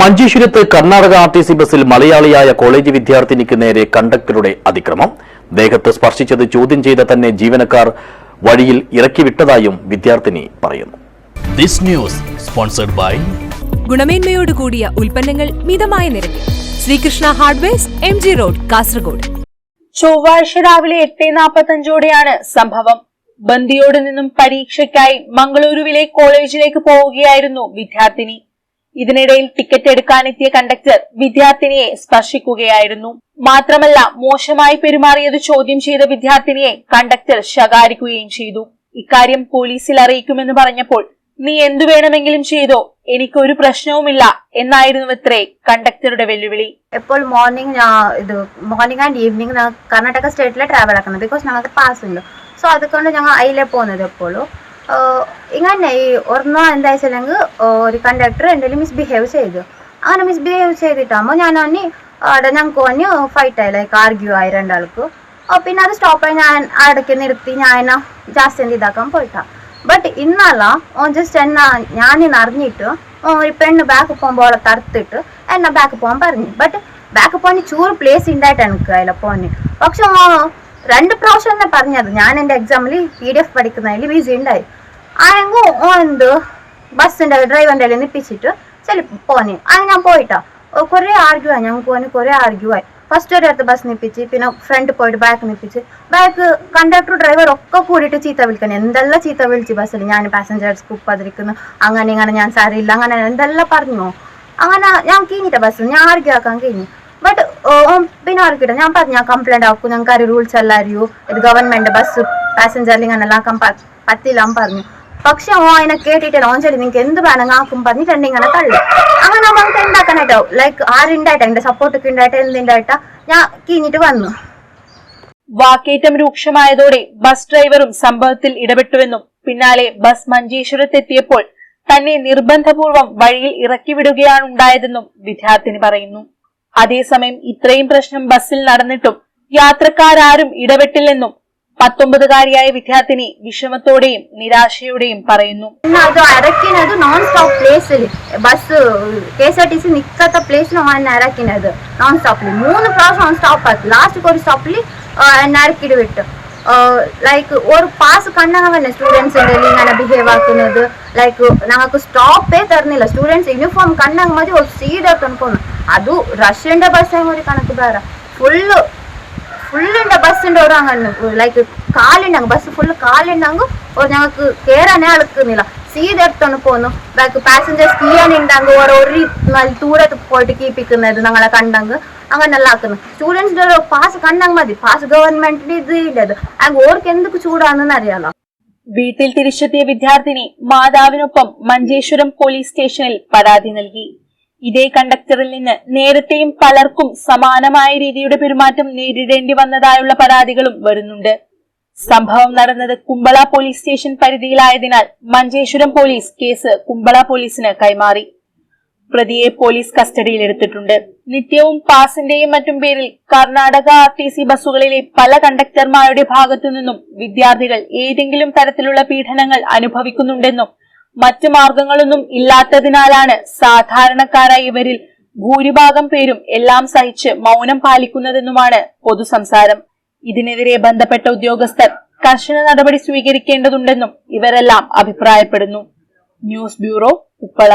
മഞ്ചേശ്വരത്ത് Karnataka R T C ബസ്സിൽ മലയാളിയായ കോളേജ് വിദ്യാർത്ഥിനിക്ക് നേരെ കണ്ടക്ടറുടെ അതിക്രമം. ദേഹത്ത് സ്പർശിച്ചത് ചോദ്യം ചെയ്ത തന്നെ ജീവനക്കാർ വഴിയിൽ ഇറക്കിവിട്ടതായും വിദ്യാർത്ഥിനി പറയുന്നു. This news sponsored by ഗുണമേന്മയോട് കൂടിയ ഉൽപ്പന്നങ്ങൾ മിതമായ നിരക്കിൽ. Sreekrishna hardwares M G road Kasaragod. ചൊവ്വാഴ്ച രാവിലെ എട്ട് നാൽപ്പത്തഞ്ചോടെയാണ് സംഭവം. ബന്ദിയോട് നിന്നും പരീക്ഷയ്ക്കായി മംഗളൂരുവിലെ കോളേജിലേക്ക് പോവുകയായിരുന്നു വിദ്യാർത്ഥിനി. ഇതിനിടയിൽ ടിക്കറ്റ് എടുക്കാനെത്തിയ കണ്ടക്ടർ വിദ്യാർത്ഥിനിയെ സ്പർശിക്കുകയായിരുന്നു. മാത്രമല്ല മോശമായി പെരുമാറിയത് ചോദ്യം ചെയ്ത വിദ്യാർത്ഥിനിയെ കണ്ടക്ടർ ശകാരിക്കുകയും ചെയ്തു. ഇക്കാര്യം പോലീസിൽ അറിയിക്കുമെന്ന് പറഞ്ഞപ്പോൾ നീ എന്തു വേണമെങ്കിലും ചെയ്തോ എനിക്കൊരു പ്രശ്നവുമില്ല എന്നായിരുന്നു ഇത്രേ കണ്ടക്ടറുടെ വെല്ലുവിളി. എപ്പോൾ മോർണിംഗ് ഇത് മോർണിംഗ് ആൻഡ് ഈവനിങ് കർണാടക സ്റ്റേറ്റിലെ ട്രാവൽ ആക്കുന്നത്. ബിക്കോസ് ഞങ്ങൾക്ക് പാസ് ഉണ്ട്. സോ അതുകൊണ്ട് ഞങ്ങൾ അതിലെ പോകുന്നത് എപ്പോഴും ഇങ്ങനെ ഈ ഒരെണ്ണം എന്താ വെച്ചില്ലെങ്കിൽ ഒരു കണ്ടക്ടർ എന്തെങ്കിലും മിസ്ബിഹേവ് ചെയ്തു. അങ്ങനെ മിസ്ബിഹേവ് ചെയ്തിട്ടാകുമ്പോൾ ഞാൻ അന്നി അവിടെ ഞങ്ങൾക്ക് വന്നി ഫൈറ്റ് ആയി ലൈക്ക് ആർഗ്യൂ ആയി രണ്ടാൾക്ക്. പിന്നെ അത് സ്റ്റോപ്പായി ഞാൻ അടക്കി നിർത്തി ഞാൻ ജാസ്തി എന്ത് ഇതാക്കാൻ പോയിട്ടാ. ബട്ട് ഇന്നല്ല ഓൻ ജസ്റ്റ് എന്നാ ഞാനിന്ന് അറിഞ്ഞിട്ട് ഒരു പെണ്ണ് ബാക്ക് പോകുമ്പോൾ അവളെ തടുത്തിട്ട് എന്നെ ബാക്ക് പോകാൻ പറഞ്ഞു. ബട്ട് ബാക്ക് പോകാൻ ചൂറ് പ്ലേസ് ഉണ്ടായിട്ട് എനിക്ക് അതിലെ പോകാൻ പക്ഷെ രണ്ട് പ്രാവശ്യം തന്നെ പറഞ്ഞത്. ഞാൻ എന്റെ എക്സാമിൽ പി ഡി എഫ് പഠിക്കുന്നതിൽ ബിസി ഉണ്ടായി ഓ എന്ത് ബസ്സിന്റെ ഡ്രൈവറിന്റെ കയ്യിൽ നിപ്പിച്ചിട്ട് ചെല്ലി പോനെ അങ്ങനെ ഞാൻ പോയിട്ടോ. കുറേ ആർഗ്യൂ ആയി. ഞങ്ങൾക്ക് പോകാൻ കുറേ ആർഗ്യൂ ആയി. ഫസ്റ്റ് ഒരു അടുത്ത് ബസ് നിപ്പിച്ച് പിന്നെ ഫ്രണ്ട് പോയിട്ട് ബാക്ക് നിപ്പിച്ച്. ബാക്ക് കണ്ടക്ടർ ഡ്രൈവർ ഒക്കെ കൂടിയിട്ട് ചീത്ത വിളിക്കണം എന്തെല്ലാം ചീത്ത വിളിച്ച് ബസ്സിൽ ഞാൻ പാസഞ്ചേഴ്സ് കുപ്പതിരിക്കുന്നു അങ്ങനെ ഇങ്ങനെ ഞാൻ സാരിയില്ല അങ്ങനെ എന്തെല്ലാം പറഞ്ഞു? അങ്ങനെ ഞാൻ കഴിഞ്ഞിട്ട ബസ് ഞാൻ ആർഗ്യൂ ആക്കാൻ കഴിഞ്ഞു ബട്ട് പിന്നെ ആർക്കിട്ട ഞാൻ പറഞ്ഞു ഞാൻ കംപ്ലൈന്റ് ആക്കും. ഞങ്ങൾക്ക് ആ റൂൾസ് എല്ലാം അറിയൂ. ഇത് ഗവൺമെന്റ് ബസ് പാസഞ്ചറിൽ ഇങ്ങനെ എല്ലാം പറ്റില്ല പറഞ്ഞു. പക്ഷെ ഓ അതിനെ കേട്ടിട്ട് ഓൻ ചൊല്ലി നിങ്ങൾക്ക് എന്ത് വേണമെങ്കിൽ പറഞ്ഞിട്ടുണ്ട് ഇങ്ങനെ തള്ളു. അങ്ങനെ നമുക്ക് ഉണ്ടാക്കാനായിട്ടോ ലൈക്ക് ആരുണ്ടായിട്ടാ എന്റെ സപ്പോർട്ടൊക്കെ ഉണ്ടായിട്ട് എന്തുണ്ടായിട്ടാ ഞാൻ കീഞ്ഞിട്ട് വന്നു. വാക്കേറ്റം രൂക്ഷമായതോടെ ബസ് ഡ്രൈവറും സംഭവത്തിൽ ഇടപെട്ടുവെന്നും പിന്നാലെ ബസ് മഞ്ചേശ്വരത്തെത്തിയപ്പോൾ തന്നെ നിർബന്ധപൂർവം വഴിയിൽ ഇറക്കിവിടുകയാണ് ഉണ്ടായതെന്നും വിദ്യാർത്ഥിനി പറയുന്നു. അതേസമയം ഇത്രയും പ്രശ്നം ബസ്സിൽ നടന്നിട്ടും യാത്രക്കാരും ഇടപെട്ടില്ലെന്നും പത്തൊമ്പതുകാരിയായ വിദ്യാർത്ഥിനി വിഷമത്തോടെയും നിരാശയോടെയും പറയുന്നു പിന്നെ അത് ഇറക്കിനത് നോൺ സ്റ്റോപ്പ് പ്ലേസിൽ bus K S R T C നിൽക്കാത്ത പ്ലേസിൽ എന്നെ ഇറക്കിനത് നോൺ സ്റ്റോപ്പിൽ മൂന്ന് പ്രാവശ്യം ഓൺ സ്റ്റോപ്പ് ആക്കി ലാസ്റ്റ് ഒരു സ്റ്റോപ്പിൽ എന്നെ ഇറക്കിയിട്ട് വിട്ടു ലൈക്ക് ഒരു പാസ് കണ്ടാൽ തന്നെ സ്റ്റുഡൻസിൻ്റെ ഇങ്ങനെ ബിഹേവ് ആക്കുന്നത് ലൈക്ക് ഞങ്ങൾക്ക് സ്റ്റോപ്പേ തരുന്നില്ല സ്റ്റുഡൻസ് യൂണിഫോം കണ്ടാൽ മതി ഒരു സീഡ് എടുത്തോണ്ട് പോകുന്നു ಅದು ರಷ್ಯಂಡ ಬಸ್ ഒരു കണക്ക് ಬೇಡ ഫുള്ള് ഫുള്ളിന്റെ ബസ്സിന്റെ ഒരു അങ്ങനെ ലൈക്ക് കാലുണ്ടാകും ബസ് ഫുള്ള് കാലുണ്ടാകും ഒരു ഞങ്ങൾക്ക് കയറാനേ അളക്കുന്നില്ല സീത എടുത്തോണ്ട് പോന്നു. ബാക്ക് പാസഞ്ചേഴ്സ് കീയാനുണ്ടാകും ഓരോ ഒരു നല്ല ദൂരത്ത് പോയിട്ട് കീപ്പിക്കുന്നത് ഞങ്ങളെ കണ്ടെങ്കിൽ അങ്ങനെല്ലാം ആക്കുന്നു. സ്റ്റുഡൻസിന്റെ പാസ് കണ്ടങ്ങ് മതി. പാസ് ഗവൺമെന്റിന്റെ ഇത് ഇല്ലത് അങ്ങ് ഓർക്ക് എന്തൊക്കെ ചൂടാണെന്ന് അറിയാലോ. വീട്ടിൽ തിരിച്ചെത്തിയ വിദ്യാർത്ഥിനി മാതാവിനൊപ്പം മഞ്ചേശ്വരം പോലീസ് സ്റ്റേഷനിൽ പരാതി നൽകി. ഇതേ കണ്ടക്ടറിൽ നിന്ന് നേരത്തെയും പലർക്കും സമാനമായ രീതിയുടെ പെരുമാറ്റം നേരിടേണ്ടി വന്നതായുള്ള പരാതികളും വരുന്നുണ്ട്. സംഭവം നടന്നത് കുമ്പള പോലീസ് സ്റ്റേഷൻ പരിധിയിലായതിനാൽ മഞ്ചേശ്വരം പോലീസ് കേസ് കുമ്പള പോലീസിന് കൈമാറി. പ്രതിയെ പോലീസ് കസ്റ്റഡിയിലെടുത്തിട്ടുണ്ട് നിത്യവും പാസിന്റെയും മറ്റും പേരിൽ കർണാടക ആർ ടി സി ബസ്സുകളിലെ പല കണ്ടക്ടർമാരുടെ ഭാഗത്തു നിന്നും വിദ്യാർത്ഥികൾ ഏതെങ്കിലും തരത്തിലുള്ള പീഡനങ്ങൾ അനുഭവിക്കുന്നുണ്ടെന്നും മറ്റു മാർഗങ്ങളൊന്നും ഇല്ലാത്തതിനാലാണ് സാധാരണക്കാരായ ഇവരിൽ ഭൂരിഭാഗം പേരും എല്ലാം സഹിച്ച് മൗനം പാലിക്കുന്നതെന്നുമാണ് പൊതുസംസാരം. ഇതിനെതിരെ ബന്ധപ്പെട്ട ഉദ്യോഗസ്ഥർ കർശന നടപടി സ്വീകരിക്കേണ്ടതുണ്ടെന്നും ഇവരെല്ലാം അഭിപ്രായപ്പെടുന്നു. News bureau Uppala.